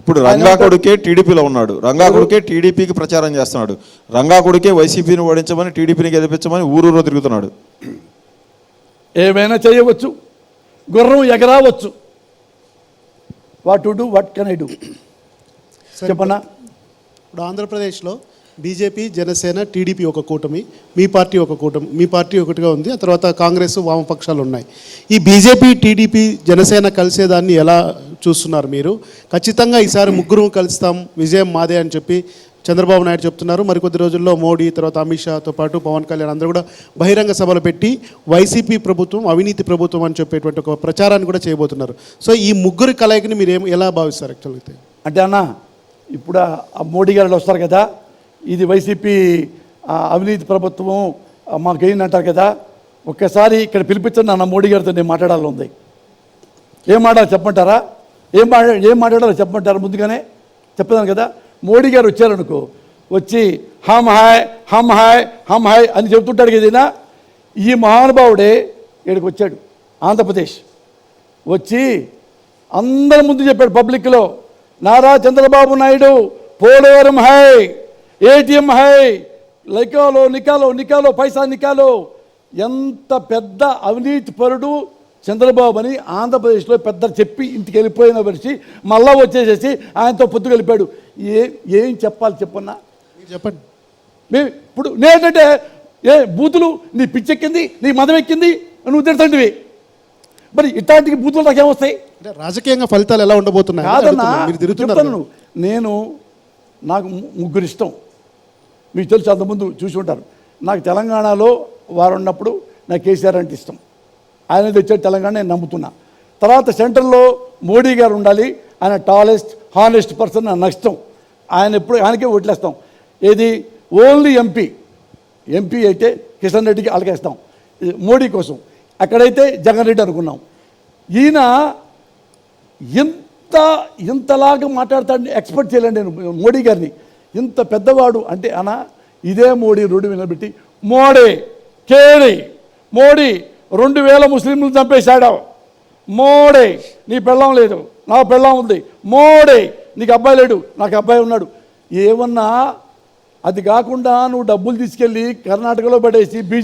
ఇప్పుడు రంగా కొడుకే టీడీపీలో ఉన్నాడు. రంగా కొడుకే టీడీపీకి ప్రచారం చేస్తున్నాడు. రంగా కొడుకే వైసీపీని ఓడించమని టీడీపీని గెలిపించమని ఊరూరు తిరుగుతున్నాడు. ఏమైనా చేయవచ్చు? గుర్రం ఎగరావచ్చు? What to do what can I do చెప్పన్నా ఇప్పుడు ఆంధ్రప్రదేశ్లో బీజేపీ జనసేన టీడీపీ ఒక కూటమి మీ పార్టీ ఒక కూటమి మీ పార్టీ ఒకటిగా ఉంది ఆ తర్వాత కాంగ్రెస్ వామపక్షాలు ఉన్నాయి. ఈ బీజేపీ టీడీపీ జనసేన కలిసేదాన్ని ఎలా చూస్తున్నారు మీరు. ఖచ్చితంగా ఈసారి ముగ్గురు కలుస్తాం. విజయం మాదే అని చెప్పి చంద్రబాబు నాయుడు చెప్తున్నారు. మరికొద్ది రోజుల్లో మోడీ తర్వాత అమిత్ షాతో పాటు పవన్ కళ్యాణ్ అందరూ కూడా బహిరంగ సభలు పెట్టి వైసీపీ ప్రభుత్వం అవినీతి ప్రభుత్వం అని చెప్పేటువంటి ఒక ప్రచారాన్ని కూడా చేయబోతున్నారు. సో ఈ ముగ్గురు కలయికని మీరు ఏం ఎలా భావిస్తారు యాక్చువల్గా అయితే? అంటే అన్న ఇప్పుడు ఆ- మోడీ గారు వస్తారు కదా ఇది వైసీపీ అవినీతి ప్రభుత్వం ఆ, అంటారు కదా ఒక్కసారి ఇక్కడ పిలిపించండి అన్న మోడీ గారితో నేను మాట్లాడాలి ఉంది. ఏం మాట్లాడాలి చెప్పమంటారా? ఏం మాట్లా ఏం మాట్లాడాలో చెప్పమంటారు ముందుగానే? చెప్పదాను కదా? మోడీ గారు వచ్చారనుకో వచ్చి హమ్ హాయ్ హమ్ హాయ్ హమ్ హాయ్ అని చెబుతుంటాడు కదైనా ఈ మహానుభావుడే ఇక్కడికి వచ్చాడు ఆంధ్రప్రదేశ్. వచ్చి అందరి ముందు చెప్పాడు పబ్లిక్లో నారా చంద్రబాబు నాయుడు పోలవరం హై ఏటీఎం హై లైకాలో నికాలో నికాలో పైసా నికాలో ఎంత పెద్ద అవినీతి పరుడు చంద్రబాబు అని ఆంధ్రప్రదేశ్లో పెద్ద చెప్పి ఇంటికి వెళ్ళిపోయిన మనిషి మళ్ళా వచ్చేసేసి ఆయనతో పొద్దు కలిపాడు ఏ ఏం చెప్పాలి చెప్పన్నా? చెప్పండి. మేము ఇప్పుడు నేనంటే ఏ బూతులు నీ పిచ్చెక్కింది నీ మదం ఎక్కింది నువ్వు తిడుతుంటివి. మరి ఇట్లాంటి బూతులు నాకేమొస్తాయి? అంటే రాజకీయంగా ఫలితాలు ఎలా ఉండబోతున్నాయి కాదన్నా. నేను. నాకు ముగ్గురు ఇష్టం. మీకు తెలుసు అంతకుముందు చూసి ఉంటారు. నాకు తెలంగాణలో వారు ఉన్నప్పుడు నాకు కేసీఆర్ అంటే ఇష్టం. ఆయన తెచ్చాడు తెలంగాణ నేను నమ్ముతున్నా. తర్వాత సెంటర్లో మోడీ గారు ఉండాలి ఆయన టాలెస్ట్ హానెస్ట్ పర్సన్ నాకు నష్టం. ఆయన ఎప్పుడు ఆయనకే ఓట్లేస్తాం. ఏది? ఓన్లీ ఎంపీ ఎంపీ అయితే కిషన్ రెడ్డికి అలకేస్తాం. మోడీ కోసం. అక్కడైతే జగన్ రెడ్డి అనుకున్నాం. ఈయన ఇంత ఇంతలాగా మాట్లాడతాడని ఎక్స్పెక్ట్ చేయలేండి నేను మోడీ గారిని. ఇంత పెద్దవాడు అంటే అన్న ఇదే మోడీ రోడ్డు వినబెట్టి మోడీ కేడి మోడీ రెండు వేల ముస్లింలు చంపేశాడు. మోడే నీ పెళ్ళం లేదు నా పెళ్ళం ఉంది. మోడే నీకు అబ్బాయి లేడు నాకు అబ్బాయి ఉన్నాడు. ఏమన్నా? అది కాకుండా నువ్వు డబ్బులు తీసుకెళ్ళి కర్ణాటకలో పడేసి బీజే